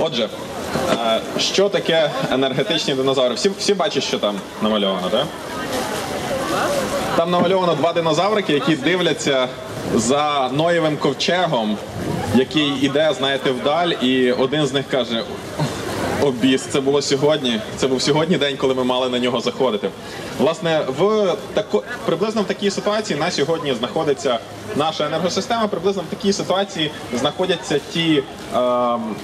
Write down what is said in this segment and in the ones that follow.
Отже, е, що таке енергетичні динозаври? Всі, всі бачать, що там намальовано, так? Там намальовано два динозаврики, які дивляться за Ноєвим ковчегом, який іде, знаєте, вдаль, і один з них каже: Обіс, це було сьогодні. Це був сьогодні день, коли ми мали на нього заходити. Власне, в тако, приблизно в такій ситуації на сьогодні знаходиться наша енергосистема. Приблизно в такій ситуації знаходяться ті, е,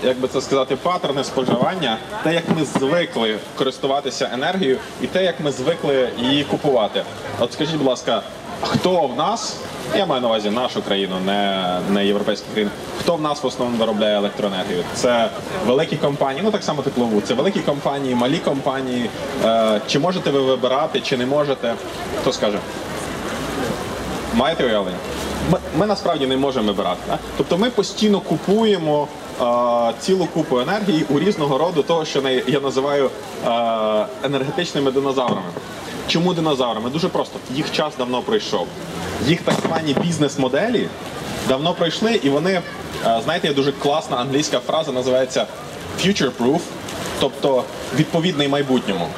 як би це сказати, паттерни споживання, те, як ми звикли користуватися енергією, і те, як ми звикли її купувати. От скажіть, будь ласка, хто в нас? Я маю на увазі нашу країну, не, не європейську країну. Хто в нас в основному виробляє електроенергію? Це великі компанії, ну так само теплову. Це великі компанії, малі компанії. Е, чи можете ви вибирати, чи не можете? Хто скаже? Маєте уявлення? Ми, ми насправді не можемо вибирати. Так? Тобто ми постійно купуємо е, цілу купу енергії у різного роду того, що я називаю е, енергетичними динозаврами. Чому динозаврами? Дуже просто. Їх час давно пройшов. Їх так звані бізнес-моделі давно пройшли, і вони, е, знаєте, є дуже класна англійська фраза, називається future-proof, тобто відповідний майбутньому.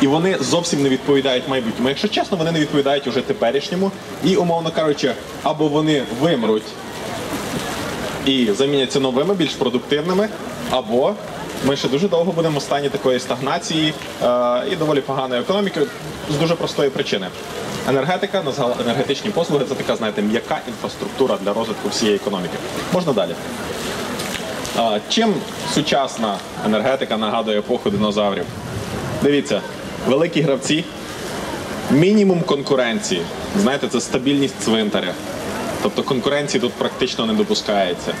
І вони зовсім не відповідають майбутньому. Якщо чесно, вони не відповідають уже теперішньому. І, умовно кажучи, або вони вимруть і заміняться новими, більш продуктивними, або ми ще дуже довго будемо в стані такої стагнації е, і доволі поганої економіки з дуже простої причини. Енергетика, енергетичні послуги це така, знаєте, м'яка інфраструктура для розвитку всієї економіки. Можна далі. Чим сучасна енергетика нагадує епоху динозаврів? Дивіться, великі гравці, мінімум конкуренції. Знаєте, це стабільність цвинтаря. Тобто конкуренції тут практично не допускається.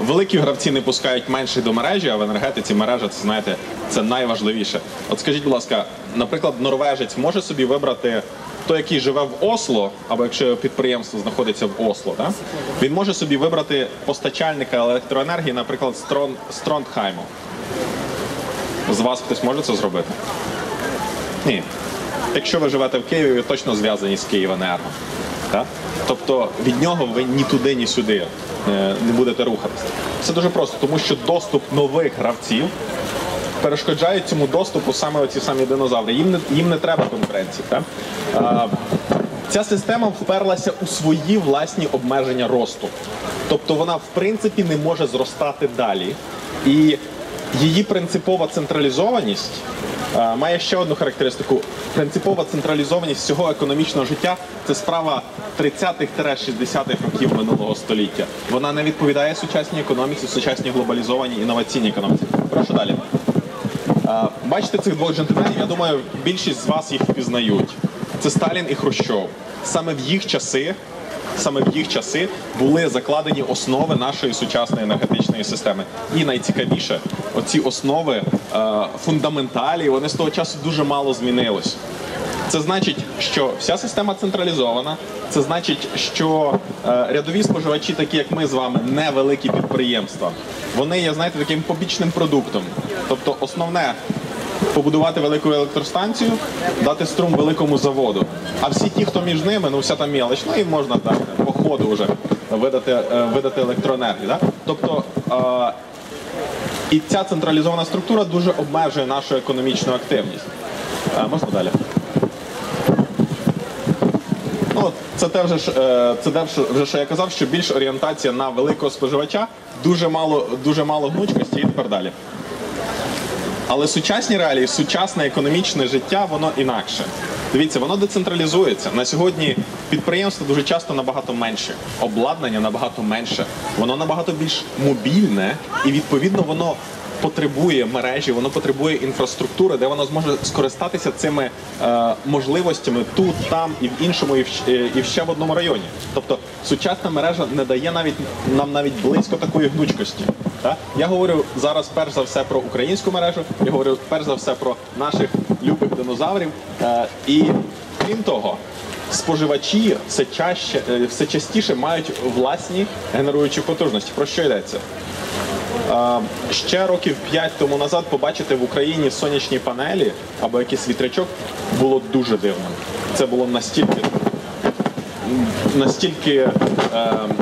Великі гравці не пускають менших до мережі, а в енергетиці мережа це знаєте, це найважливіше. От скажіть, будь ласка, наприклад, норвежець може собі вибрати той, який живе в Осло, або якщо підприємство знаходиться в Осло, так? він може собі вибрати постачальника електроенергії, наприклад, Строн- Строндхайму. З вас хтось може це зробити? Ні. Якщо ви живете в Києві, ви точно зв'язані з Київенерго. Так? Тобто від нього ви ні туди, ні сюди е, не будете рухатися. Це дуже просто, тому що доступ нових гравців перешкоджають цьому доступу саме оці самі динозаври. Їм не, їм не треба конкуренції. Так? А, ця система вперлася у свої власні обмеження росту. Тобто вона, в принципі, не може зростати далі. І її принципова централізованість має ще одну характеристику. Принципова централізованість всього економічного життя це справа 30-х-60-х років минулого століття. Вона не відповідає сучасній економіці, сучасній глобалізованій інноваційній економіці. Прошу далі. Бачите цих двох джентльменів, я думаю, більшість з вас їх впізнають. Це Сталін і Хрущов. Саме в їх часи, саме в їх часи були закладені основи нашої сучасної енергетичної системи. І найцікавіше, оці основи е, фундаменталі, вони з того часу дуже мало змінились. Це значить, що вся система централізована. Це значить, що е, рядові споживачі, такі як ми з вами, невеликі підприємства. Вони є, знаєте, таким побічним продуктом. Тобто, основне побудувати велику електростанцію, дати струм великому заводу. А всі ті, хто між ними, ну вся там мелоч, ну і можна так по ходу вже видати, е, видати електроенергію. Да? Тобто. е, і ця централізована структура дуже обмежує нашу економічну активність. Е, Можна далі. Ну, це те вже е, це те, вже що я казав, що більш орієнтація на великого споживача, дуже мало, дуже мало гнучкості і тепер далі. Але сучасні реалії, сучасне економічне життя, воно інакше. Дивіться, воно децентралізується. На сьогодні підприємства дуже часто набагато менше, обладнання набагато менше, воно набагато більш мобільне і відповідно воно потребує мережі, воно потребує інфраструктури, де воно зможе скористатися цими е, можливостями тут, там і в іншому, і в, і ще в одному районі. Тобто сучасна мережа не дає навіть нам навіть близько такої гнучкості. Так? Я говорю зараз перш за все про українську мережу, я говорю перш за все про наших любих динозаврів. Е, і крім того, споживачі все чаще, е, все частіше мають власні генеруючі потужності. Про що йдеться? Ще років 5 тому назад побачити в Україні сонячні панелі або якийсь вітрячок було дуже дивним. Це було настільки настільки, е,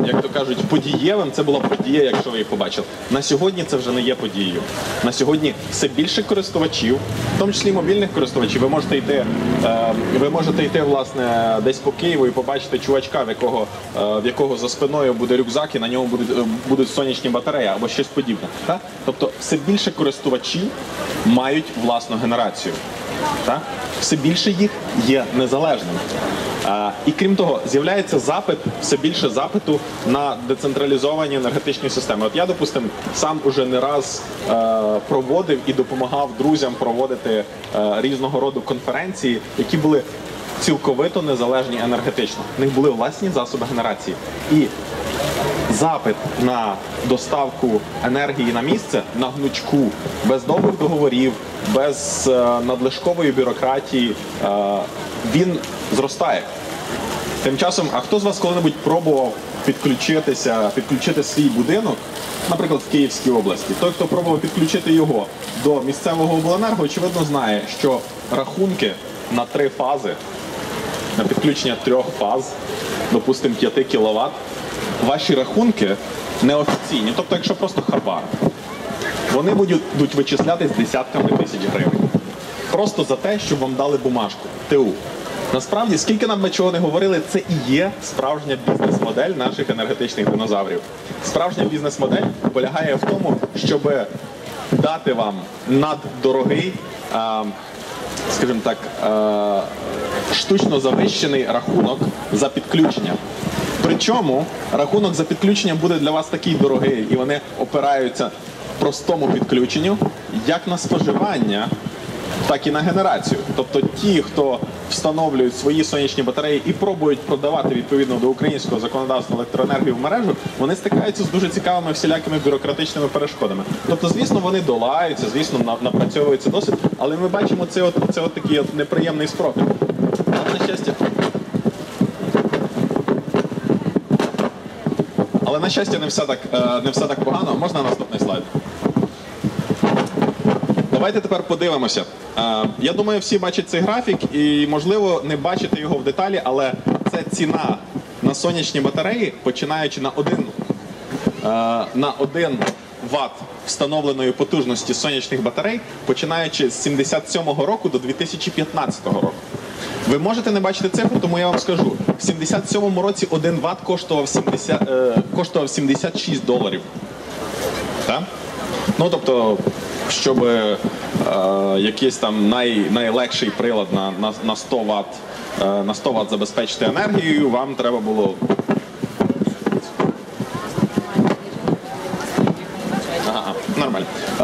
як то кажуть, подієвим. Це була подія, якщо ви їх побачили. На сьогодні це вже не є подією. На сьогодні все більше користувачів, в тому числі мобільних користувачів. Ви можете йти, е, ви можете йти власне десь по Києву і побачити чувачка, в якого, е, в якого за спиною буде рюкзак, і на ньому будуть, е, будуть сонячні батареї або щось подібне. Так? Тобто, все більше користувачів мають власну генерацію. Так? Все більше їх є незалежними. І крім того, з'являється запит, все більше запиту на децентралізовані енергетичні системи. От я, допустим, сам уже не раз е, проводив і допомагав друзям проводити е, різного роду конференції, які були цілковито незалежні енергетично. В них були власні засоби генерації. І запит на доставку енергії на місце на гнучку, без довгих договорів, без е, надлишкової бюрократії, е, він зростає. Тим часом, а хто з вас коли-небудь пробував підключитися, підключити свій будинок, наприклад, в Київській області? Той, хто пробував підключити його до місцевого обленерго, очевидно знає, що рахунки на три фази на підключення трьох фаз, допустимо 5 кВт, ваші рахунки неофіційні, тобто якщо просто хабар, вони будуть, вичислятись десятками тисяч гривень. Просто за те, щоб вам дали бумажку, ТУ. Насправді, скільки нам ми чого не говорили, це і є справжня бізнес-модель наших енергетичних динозаврів. Справжня бізнес-модель полягає в тому, щоб дати вам наддорогий, скажімо так, штучно завищений рахунок за підключення. Причому рахунок за підключення буде для вас такий дорогий, і вони опираються простому підключенню як на споживання, так і на генерацію. Тобто ті, хто встановлюють свої сонячні батареї і пробують продавати відповідно до українського законодавства електроенергію в мережу, вони стикаються з дуже цікавими всілякими бюрократичними перешкодами. Тобто, звісно, вони долаються, звісно, на- напрацьовується досвід, але ми бачимо це от, це от такий от неприємний спротив. На щастя. Але на щастя, не все так, е, не все так погано. Можна наступний слайд? Давайте тепер подивимося. Е, Я думаю, всі бачать цей графік і, можливо, не бачите його в деталі, але це ціна на сонячні батареї, починаючи на 1, на 1 Вт встановленої потужності сонячних батарей, починаючи з 77-го року до 2015 року. Ви можете не бачити цифру, тому я вам скажу. В 77-му році 1 Вт коштував 70, е, коштував 76 доларів. Так? Ну тобто, щоб е, якийсь там най, найлегший прилад на, на, на 100 Вт, е, на 100 Вт забезпечити енергією, вам треба було. Ага, нормально. Е, е,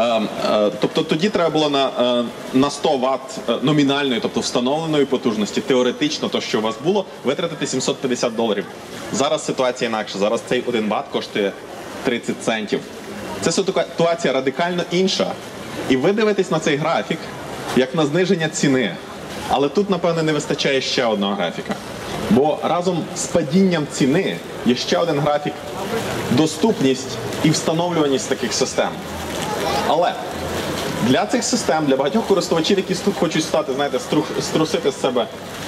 тобто тоді треба було на, е, на 100 Вт е, номінальної, тобто встановленої потужності, теоретично, то що у вас було, витратити 750 доларів. Зараз ситуація інакша. Зараз цей 1 Вт коштує 30 центів. Це ситуація радикально інша. І ви дивитесь на цей графік як на зниження ціни. Але тут, напевне, не вистачає ще одного графіка. Бо разом з падінням ціни є ще один графік доступність і встановлюваність таких систем. Але для цих систем, для багатьох користувачів, які хочуть стати, знаєте, стру- струсити з себе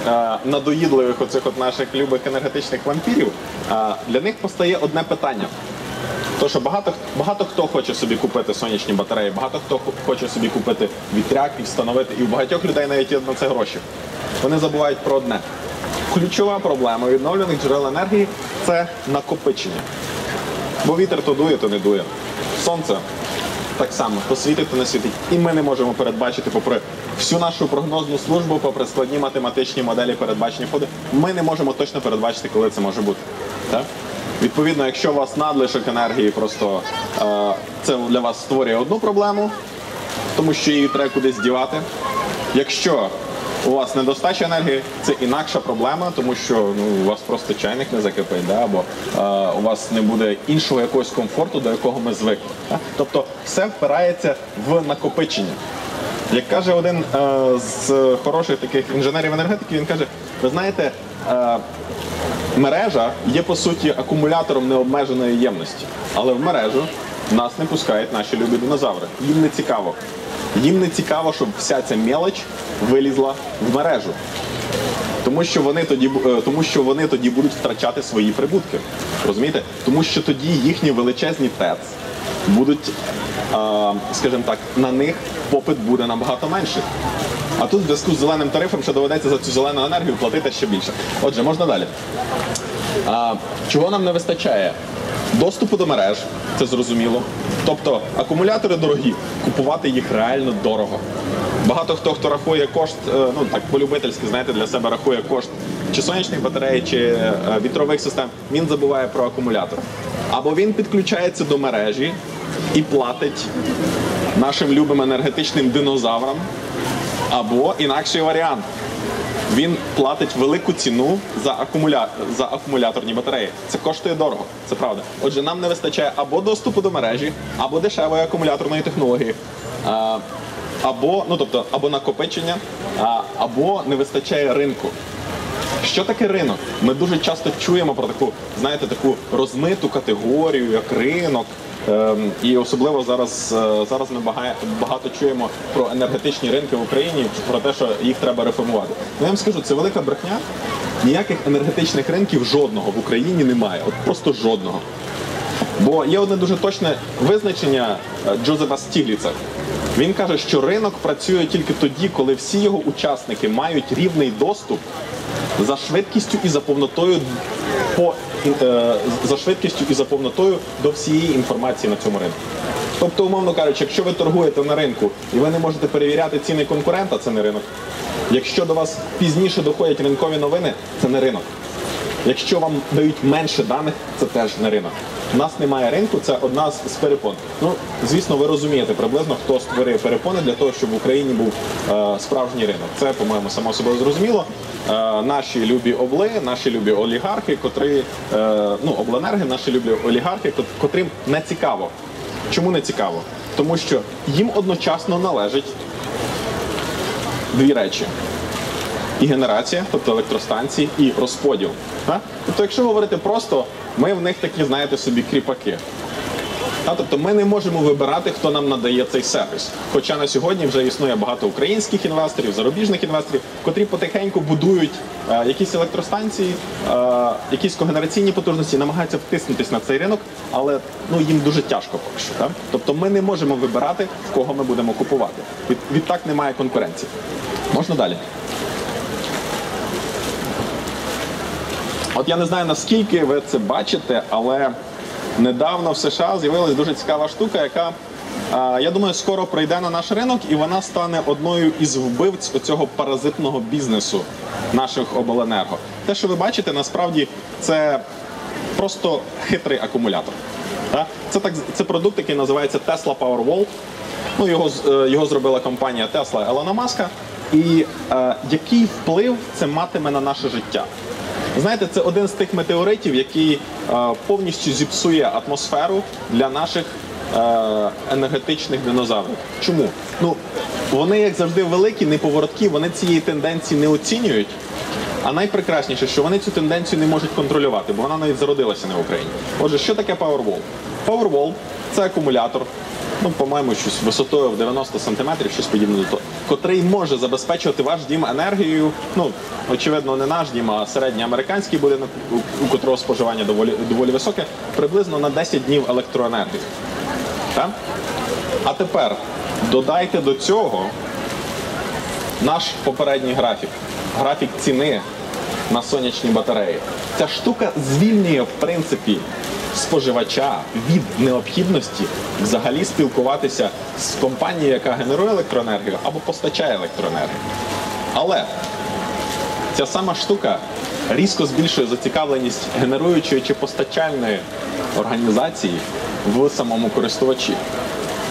е, надоїдливих оцих от наших любих енергетичних вампірів, е, для них постає одне питання. То, що багато, багато хто хоче собі купити сонячні батареї, багато хто хоче собі купити вітряк і встановити, і у багатьох людей навіть є на це гроші. Вони забувають про одне. Ключова проблема відновлених джерел енергії це накопичення. Бо вітер то дує, то не дує. Сонце так само, посвітить та не світить. І ми не можемо передбачити, попри всю нашу прогнозну службу, попри складні математичні моделі передбачення ходи, ми не можемо точно передбачити, коли це може бути. Так? Відповідно, якщо у вас надлишок енергії, просто е, це для вас створює одну проблему, тому що її треба кудись дівати. Якщо у вас недостача енергії, це інакша проблема, тому що ну, у вас просто чайник не закипить, да? або е, у вас не буде іншого якогось комфорту, до якого ми звикли. Да? Тобто все впирається в накопичення. Як каже один е, з хороших таких інженерів енергетики, він каже: ви знаєте, е, мережа є по суті акумулятором необмеженої ємності, але в мережу нас не пускають наші любі динозаври. Їм не цікаво. Їм не цікаво, щоб вся ця мелоч вилізла в мережу. Тому що вони тоді е, тому що вони тоді будуть втрачати свої прибутки. Розумієте? Тому що тоді їхні величезні ТЕЦ будуть, е, скажімо так, на них попит буде набагато менший. А тут в зв'язку з зеленим тарифом ще доведеться за цю зелену енергію платити ще більше. Отже, можна далі. Чого нам не вистачає? Доступу до мереж, це зрозуміло. Тобто акумулятори дорогі, купувати їх реально дорого. Багато хто, хто рахує кошт, е, ну так по-любительськи, знаєте, для себе рахує кошт чи сонячних батарей, чи е, вітрових систем, він забуває про акумулятор. Або він підключається до мережі і платить нашим любим енергетичним динозаврам, або інакший варіант він платить велику ціну за, акумуля... за акумуляторні батареї. Це коштує дорого, це правда. Отже, нам не вистачає або доступу до мережі, або дешевої акумуляторної технології, або, ну, тобто, або накопичення, або не вистачає ринку. Що таке ринок? Ми дуже часто чуємо про таку, знаєте, таку розмиту категорію, як ринок. Ем, і особливо зараз, е, зараз ми багато чуємо про енергетичні ринки в Україні, про те, що їх треба реформувати. Ну, я вам скажу, це велика брехня. Ніяких енергетичних ринків жодного в Україні немає. От просто жодного. Бо є одне дуже точне визначення е, Джозефа Стігліца. Він каже, що ринок працює тільки тоді, коли всі його учасники мають рівний доступ за швидкістю і за повнотою по е, за швидкістю і за повнотою до всієї інформації на цьому ринку. Тобто, умовно кажучи, якщо ви торгуєте на ринку і ви не можете перевіряти ціни конкурента, це не ринок. Якщо до вас пізніше доходять ринкові новини, це не ринок. Якщо вам дають менше даних, це теж не ринок. У нас немає ринку, це одна з перепон. Ну, звісно, ви розумієте приблизно, хто створив перепони для того, щоб в Україні був е, справжній ринок. Це, по-моєму, само собою зрозуміло. Е, наші любі обли, наші любі олігархи, котрі, е, ну, обленерги, наші любі олігархи, котрим не цікаво. Чому не цікаво? Тому що їм одночасно належить дві речі і генерація, тобто електростанції, і розподіл. Так? Тобто, якщо говорити просто, ми в них такі, знаєте, собі кріпаки. Та, тобто ми не можемо вибирати, хто нам надає цей сервіс. Хоча на сьогодні вже існує багато українських інвесторів, зарубіжних інвесторів, котрі потихеньку будують е, якісь електростанції, е, якісь когенераційні потужності, намагаються втиснутись на цей ринок, але ну їм дуже тяжко поки що. Так? Тобто ми не можемо вибирати, в кого ми будемо купувати. Від, відтак немає конкуренції. Можна далі. От я не знаю наскільки ви це бачите, але недавно в США з'явилась дуже цікава штука, яка я думаю, скоро прийде на наш ринок, і вона стане одною із вбивць оцього паразитного бізнесу наших обленерго. Те, що ви бачите, насправді це просто хитрий акумулятор. Це так це продукт, який називається Tesla Powerwall. Ну, його, е, його зробила компанія Tesla Елона Маска. І е, який вплив це матиме на наше життя? Знаєте, це один з тих метеоритів, який е, повністю зіпсує атмосферу для наших е, енергетичних динозаврів. Чому? Ну вони, як завжди, великі, неповороткі, вони цієї тенденції не оцінюють. А найпрекрасніше, що вони цю тенденцію не можуть контролювати, бо вона навіть зародилася не в Україні. Отже, що таке Powerwall? Powerwall – це акумулятор, ну, по-моєму, щось висотою в 90 см, щось подібне до того, котрий може забезпечувати ваш дім енергією. Ну, очевидно, не наш дім, а середній американський будинок, у котрого споживання доволі, доволі високе, приблизно на 10 днів електроенергії. Так? А тепер додайте до цього наш попередній графік, графік ціни на сонячні батареї. Ця штука звільнює, в принципі, споживача від необхідності взагалі спілкуватися з компанією, яка генерує електроенергію або постачає електроенергію. Але ця сама штука різко збільшує зацікавленість генеруючої чи постачальної організації в самому користувачі.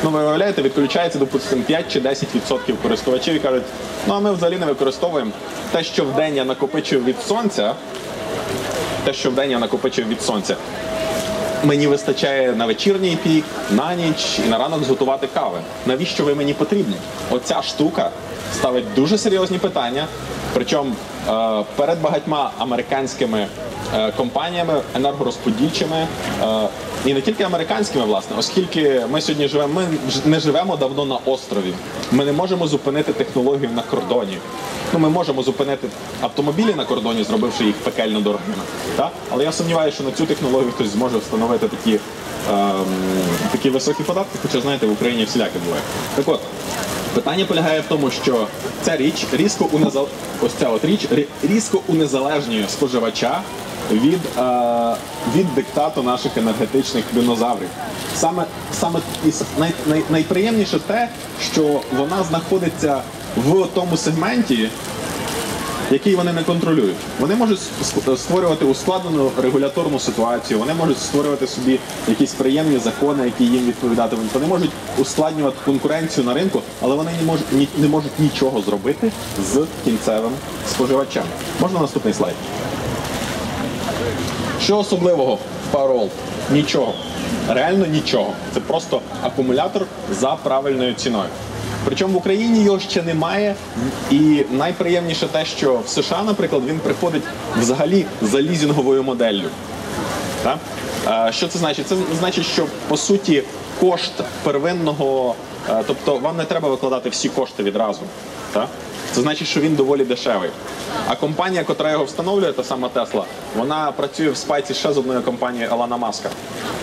Ну, ви уявляєте, відключається, допустимо, 5 чи 10% користувачів і кажуть, ну а ми взагалі не використовуємо те, що вдень я накопичую від сонця, те, що вдень я накопичую від сонця, мені вистачає на вечірній пік, на ніч і на ранок зготувати кави. Навіщо ви мені потрібні? Оця штука ставить дуже серйозні питання. Причому е, перед багатьма американськими компаніями енергорозподільчими, е, і не тільки американськими, власне, оскільки ми сьогодні живемо, ми не живемо давно на острові. Ми не можемо зупинити технологію на кордоні. Ну, ми можемо зупинити автомобілі на кордоні, зробивши їх пекельно дорогими. Та? Але я сумніваюся, що на цю технологію хтось зможе встановити такі, ем, такі високі податки, хоча знаєте, в Україні всіляке буває. Так от, питання полягає в тому, що ця річ різко унезал... ось ця от річ рі- різко унезалежнює споживача від, е, від диктату наших енергетичних динозаврів. Саме, саме і най, най, найприємніше те, що вона знаходиться в тому сегменті, який вони не контролюють. Вони можуть створювати ускладнену регуляторну ситуацію, вони можуть створювати собі якісь приємні закони, які їм відповідатимуть. Вони можуть ускладнювати конкуренцію на ринку, але вони не можуть не можуть нічого зробити з кінцевим споживачем. Можна наступний слайд? Що особливого в Powerwall? Нічого. Реально нічого. Це просто акумулятор за правильною ціною. Причому в Україні його ще немає. І найприємніше те, що в США, наприклад, він приходить взагалі за лізінговою моделлю. Так? Е, Що це значить? Це значить, що по суті кошт первинного, е, тобто вам не треба викладати всі кошти відразу. Так? Це значить, що він доволі дешевий. А компанія, яка його встановлює, та сама Тесла, вона працює в спайці ще з одною компанією Елана Маска.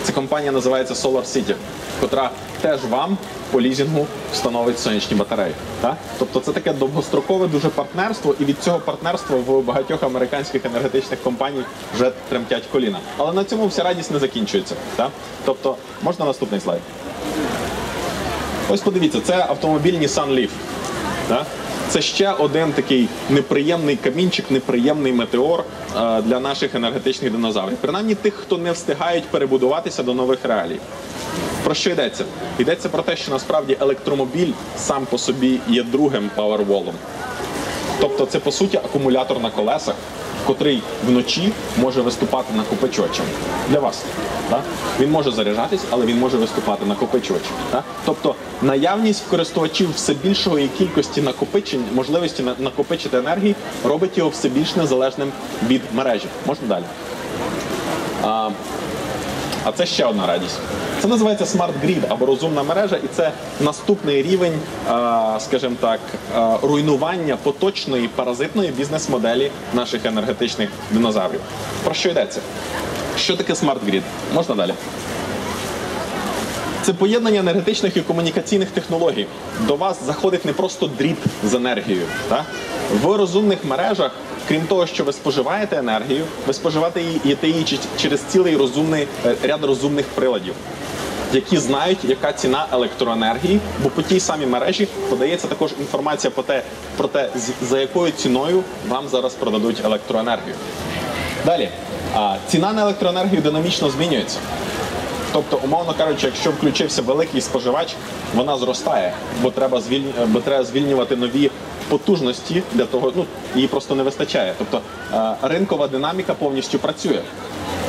Ця компанія називається Solar City, котра теж вам по лізінгу встановить сонячні батареї. Так? Тобто це таке довгострокове дуже партнерство, і від цього партнерства в багатьох американських енергетичних компаній вже тремтять коліна. Але на цьому вся радість не закінчується. Так? Тобто, можна наступний слайд. Ось подивіться, це автомобіль Nissan Leaf. Да? Це ще один такий неприємний камінчик, неприємний метеор е, для наших енергетичних динозаврів. Принаймні тих, хто не встигають перебудуватися до нових реалій. Про що йдеться? Йдеться про те, що насправді електромобіль сам по собі є другим паверволом. Тобто це по суті акумулятор на колесах, котрий вночі може виступати накопичувачем для вас. Так? Він може заряджатись, але він може виступати накопичувачем. Так? Тобто наявність користувачів все більшої кількості накопичень, можливості на- накопичити енергії, робить його все більш незалежним від мережі. Можна далі. А, це ще одна радість. Це називається Smart Grid або розумна мережа, і це наступний рівень, скажімо так, руйнування поточної паразитної бізнес-моделі наших енергетичних динозаврів. Про що йдеться? Що таке Smart Grid? Можна далі? Це поєднання енергетичних і комунікаційних технологій. До вас заходить не просто дріт з енергією. Так? В розумних мережах, крім того, що ви споживаєте енергію, ви споживаєте її через цілий розумний е, ряд розумних приладів, які знають, яка ціна електроенергії, бо по тій самій мережі подається також інформація про те, про те, за якою ціною вам зараз продадуть електроенергію. Далі, ціна на електроенергію динамічно змінюється. Тобто, умовно кажучи, якщо включився великий споживач, вона зростає, бо треба звільню... бо треба звільнювати нові потужності для того, ну її просто не вистачає. Тобто е, ринкова динаміка повністю працює.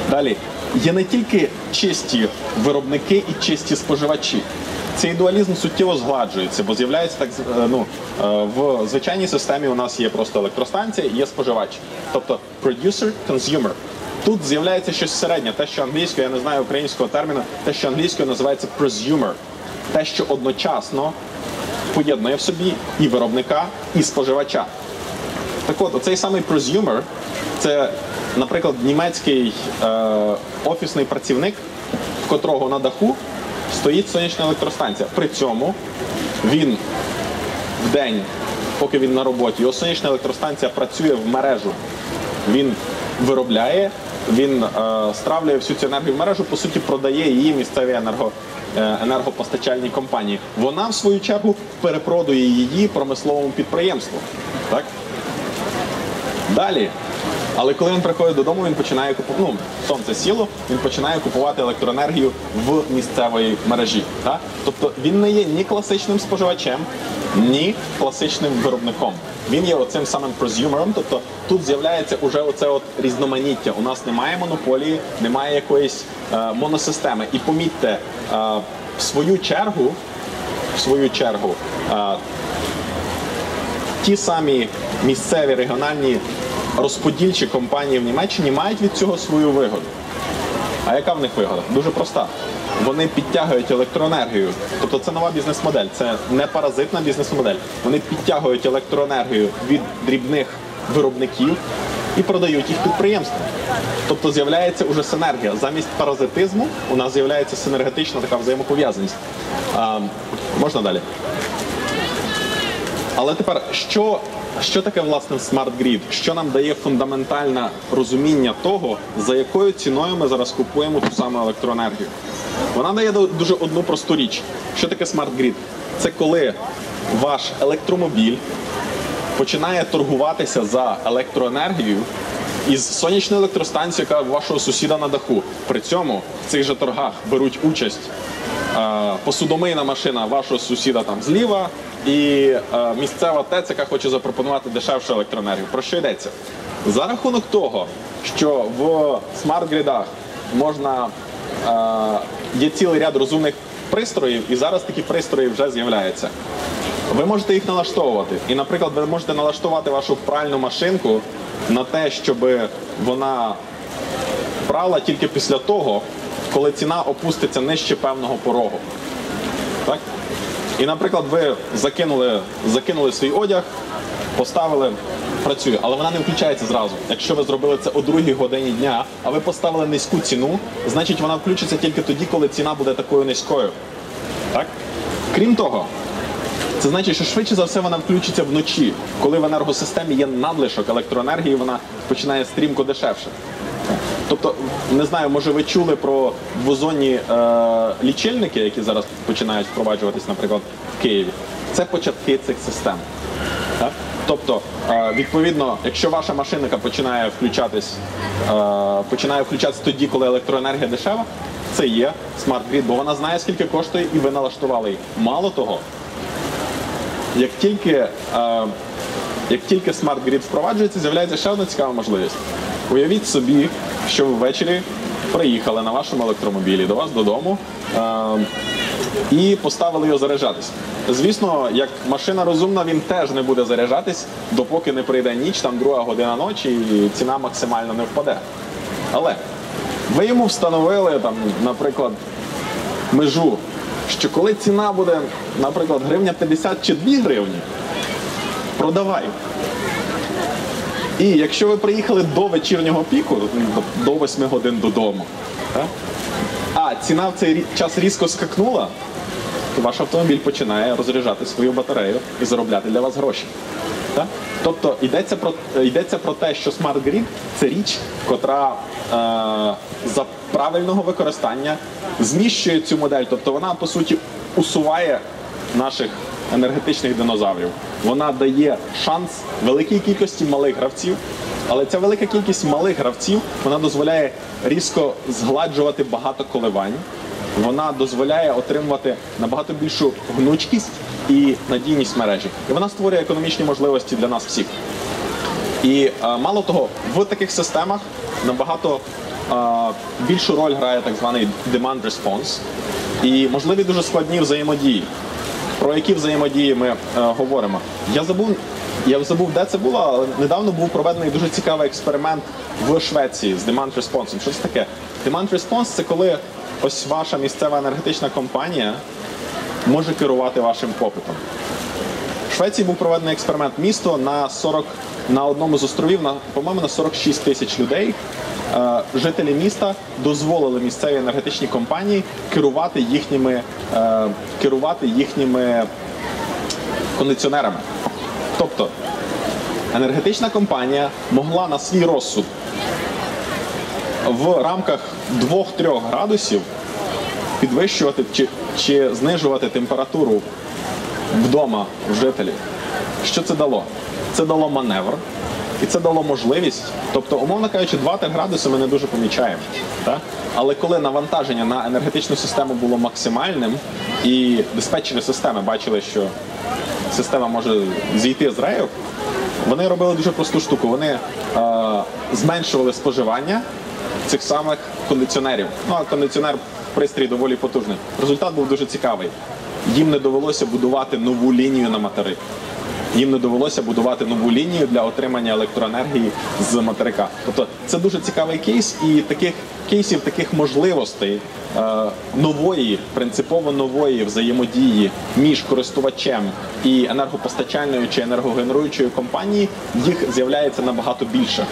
Далі є не тільки чисті виробники і чисті споживачі. Цей дуалізм суттєво згладжується, бо з'являється так е, ну, е, в звичайній системі у нас є просто електростанція і є споживач. Тобто producer, consumer. Тут з'являється щось середнє, те, що англійською, я не знаю українського терміну, те, що англійською називається prosumer. Те, що одночасно поєднує в собі і виробника, і споживача. Так от, оцей самий prosumer – це, наприклад, німецький е, офісний працівник, в котрого на даху стоїть сонячна електростанція. При цьому він в день, поки він на роботі, його сонячна електростанція працює в мережу. Він виробляє, він е, стравлює всю цю енергію в мережу, по суті, продає її місцевій енерго, енергопостачальній компанії. Вона, в свою чергу, перепродує її промисловому підприємству. Так? Далі. Але коли він приходить додому, він починає купувати, ну, сонце сіло, він починає купувати електроенергію в місцевої мережі. Так? Тобто він не є ні класичним споживачем, ні класичним виробником. Він є оцим самим прозюмером, тобто тут з'являється уже оце от різноманіття. У нас немає монополії, немає якоїсь е, моносистеми. І помітьте, е, в свою чергу, в свою чергу, е, ті самі місцеві регіональні розподільчі компанії в Німеччині мають від цього свою вигоду. А яка в них вигода? Дуже проста. Вони підтягують електроенергію. Тобто це нова бізнес-модель, це не паразитна бізнес-модель. Вони підтягують електроенергію від дрібних виробників і продають їх підприємствам. Тобто з'являється уже синергія. Замість паразитизму у нас з'являється синергетична така взаємопов'язаність. Можна далі. Але тепер, що, що таке власне смарт грід? Що нам дає фундаментальне розуміння того, за якою ціною ми зараз купуємо ту саму електроенергію? Вона дає дуже одну просту річ. Що таке смарт грід? Це коли ваш електромобіль починає торгуватися за електроенергію із сонячної електростанції, яка вашого сусіда на даху. При цьому в цих же торгах беруть участь е, посудомийна машина вашого сусіда там зліва і е, місцева ТЕЦ, яка хоче запропонувати дешевшу електроенергію. Про що йдеться? За рахунок того, що в смарт-грідах можна е, є цілий ряд розумних пристроїв, і зараз такі пристрої вже з'являються. Ви можете їх налаштовувати. І, наприклад, ви можете налаштувати вашу пральну машинку на те, щоб вона прала тільки після того, коли ціна опуститься нижче певного порогу. Так? І, наприклад, ви закинули, закинули свій одяг, поставили, працює, але вона не включається зразу. Якщо ви зробили це о другій годині дня, а ви поставили низьку ціну, значить вона включиться тільки тоді, коли ціна буде такою низькою. Так? Крім того, це значить, що швидше за все вона включиться вночі, коли в енергосистемі є надлишок електроенергії, вона починає стрімко дешевше. Тобто, не знаю, може ви чули про двозонні е, лічильники, які зараз починають впроваджуватись, наприклад, в Києві. Це початки цих систем. Так? Тобто, е, відповідно, якщо ваша машинка починає включатись, е, починає включатись тоді, коли електроенергія дешева, це є смарт-грід, бо вона знає, скільки коштує, і ви налаштували її. Мало того, як тільки, е, як тільки Grid впроваджується, з'являється ще одна цікава можливість. Уявіть собі, що ви ввечері приїхали на вашому електромобілі до вас додому е, і поставили його заряджатись. Звісно, як машина розумна, він теж не буде заряджатись, допоки не прийде ніч, там друга година ночі, і ціна максимально не впаде. Але ви йому встановили, там, наприклад, межу, що коли ціна буде, наприклад, гривня 50 чи 2 гривні, продавай. І якщо ви приїхали до вечірнього піку, до 8 годин додому, а ціна в цей час різко скакнула, то ваш автомобіль починає розряджати свою батарею і заробляти для вас гроші. Так? Тобто йдеться про, йдеться про те, що Smart Grid – це річ, котра е, за правильного використання зміщує цю модель. Тобто вона, по суті, усуває наших енергетичних динозаврів. Вона дає шанс великій кількості малих гравців, але ця велика кількість малих гравців вона дозволяє різко згладжувати багато коливань. Вона дозволяє отримувати набагато більшу гнучкість і надійність мережі. І вона створює економічні можливості для нас всіх. І е, мало того, в таких системах набагато е, більшу роль грає так званий demand response і можливі дуже складні взаємодії. Про які взаємодії ми е, говоримо? Я забув, я забув, де це було, але недавно був проведений дуже цікавий експеримент в Швеції з demand response. Що це таке? Demand response – це коли ось ваша місцева енергетична компанія може керувати вашим попитом. Швеції був проведений експеримент місто на 40, на одному з островів, на, по-моєму, на 46 тисяч людей. Е, жителі міста дозволили місцевій енергетичній компанії керувати їхніми, е, керувати їхніми кондиціонерами. Тобто енергетична компанія могла на свій розсуд в рамках 2-3 градусів підвищувати чи, чи знижувати температуру вдома в жителів. Що це дало? Це дало маневр, і це дало можливість. Тобто, умовно кажучи, 2-3 градуси ми не дуже помічаємо. Так? Але коли навантаження на енергетичну систему було максимальним, і диспетчери системи бачили, що система може зійти з рейок, вони робили дуже просту штуку. Вони е, зменшували споживання цих самих кондиціонерів. Ну а кондиціонер пристрій доволі потужний. Результат був дуже цікавий. Їм не довелося будувати нову лінію на материк. їм не довелося будувати нову лінію для отримання електроенергії з материка. Тобто це дуже цікавий кейс, і таких кейсів, таких можливостей е, нової, принципово нової взаємодії між користувачем і енергопостачальною чи енергогенеруючою компанією, їх з'являється набагато більше.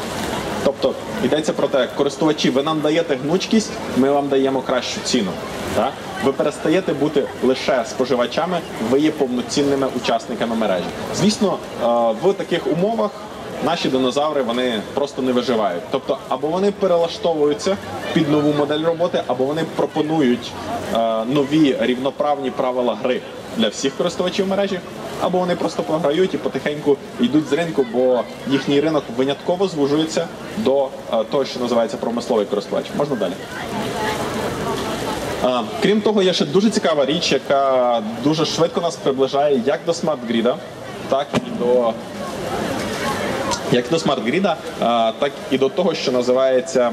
Тобто йдеться про те, користувачі, ви нам даєте гнучкість, ми вам даємо кращу ціну. Так? Ви перестаєте бути лише споживачами, ви є повноцінними учасниками мережі. Звісно, е, в таких умовах наші динозаври вони просто не виживають. Тобто, або вони перелаштовуються під нову модель роботи, або вони пропонують е, нові рівноправні правила гри для всіх користувачів мережі, або вони просто програють і потихеньку йдуть з ринку, бо їхній ринок винятково звужується до е, того, що називається промисловий користувач. Можна далі. Крім того, є ще дуже цікава річ, яка дуже швидко нас приближає як до смарт-гріда, так і до як до смарт-гріда, так і до того, що називається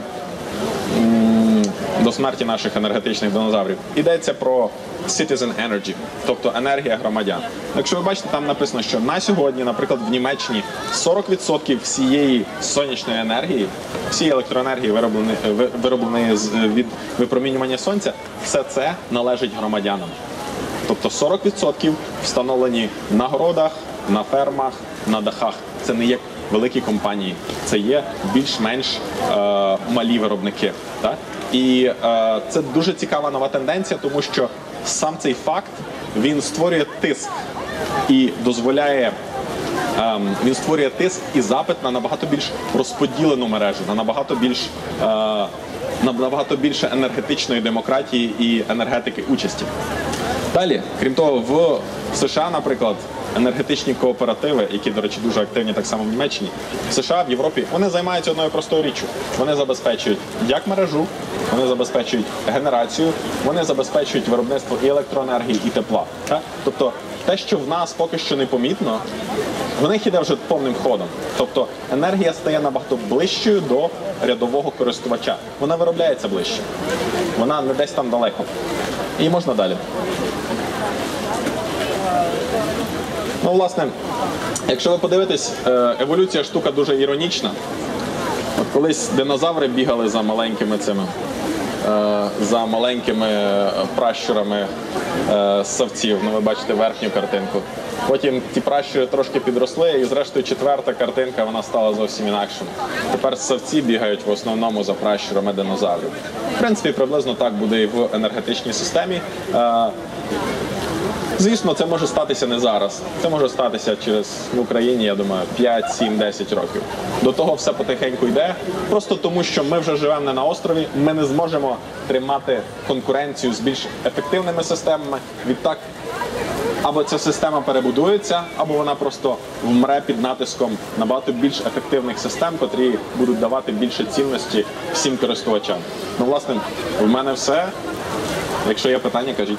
до смерті наших енергетичних динозаврів. Йдеться про citizen energy, тобто енергія громадян. Якщо ви бачите, там написано, що на сьогодні, наприклад, в Німеччині 40% всієї сонячної енергії, всієї електроенергії, виробленої, виробленої від випромінювання сонця, все це належить громадянам. Тобто 40% встановлені на городах, на фермах, на дахах. Це не є великі компанії, це є більш-менш е, малі виробники. Так? І е, це дуже цікава нова тенденція, тому що сам цей факт він створює тиск і дозволяє. Ем, він створює тиск і запит на набагато більш розподілену мережу, на набагато більш е, на набагато більше енергетичної демократії і енергетики участі. Далі, крім того, в США, наприклад, енергетичні кооперативи, які, до речі, дуже активні так само в Німеччині, в США, в Європі, вони займаються одною простою річчю. Вони забезпечують як мережу, вони забезпечують генерацію, вони забезпечують виробництво і електроенергії, і тепла. Так? Тобто те, що в нас поки що не помітно, в них іде вже повним ходом. Тобто енергія стає набагато ближчою до рядового користувача. Вона виробляється ближче. Вона не десь там далеко. І можна далі. Ну, власне, якщо ви подивитесь, е, еволюція штука дуже іронічна. От колись динозаври бігали за маленькими цими, е, за маленькими е, пращурами ссавців. Ну, ви бачите верхню картинку. Потім ті пращури трошки підросли, і зрештою четверта картинка вона стала зовсім інакшою. Тепер ссавці бігають в основному за пращурами динозаврів. В принципі, приблизно так буде і в енергетичній системі. Звісно, це може статися не зараз. Це може статися через в Україні, я думаю, 5, 7, 10 років. До того все потихеньку йде. Просто тому, що ми вже живемо не на острові, ми не зможемо тримати конкуренцію з більш ефективними системами. Відтак, або ця система перебудується, або вона просто вмре під натиском набагато більш ефективних систем, котрі будуть давати більше цінності всім користувачам. Ну, власне, в мене все. Якщо є питання, кажіть.